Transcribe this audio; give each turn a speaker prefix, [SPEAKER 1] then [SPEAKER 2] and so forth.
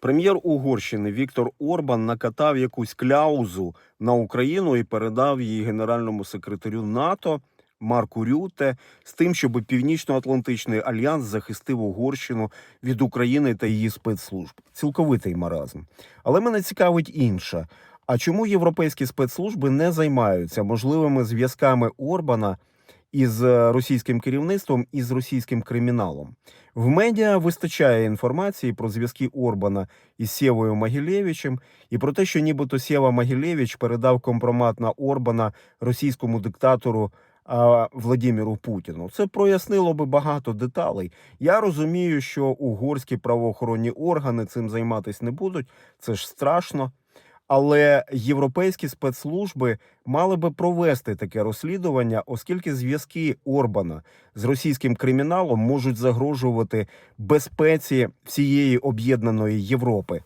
[SPEAKER 1] Прем'єр Угорщини Віктор Орбан накатав якусь кляузу на Україну і передав її генеральному секретарю НАТО Марку Рюте з тим, щоб Північно-Атлантичний альянс захистив Угорщину від України та її спецслужб. Цілковитий маразм. Але мене цікавить інше. А чому європейські спецслужби не займаються можливими зв'язками Орбана із е, російським керівництвом і з російським криміналом? В медіа вистачає інформації про зв'язки Орбана із Сєвою Могилєвичем і про те, що нібито Сєва Могилєвич передав компромат на Орбана російському диктатору Владіміру Путіну. Це прояснило би багато деталей. Я розумію, що угорські правоохоронні органи цим займатися не будуть. Це ж страшно. Але європейські спецслужби мали би провести таке розслідування, оскільки зв'язки Орбана з російським криміналом можуть загрожувати безпеці всієї об'єднаної Європи.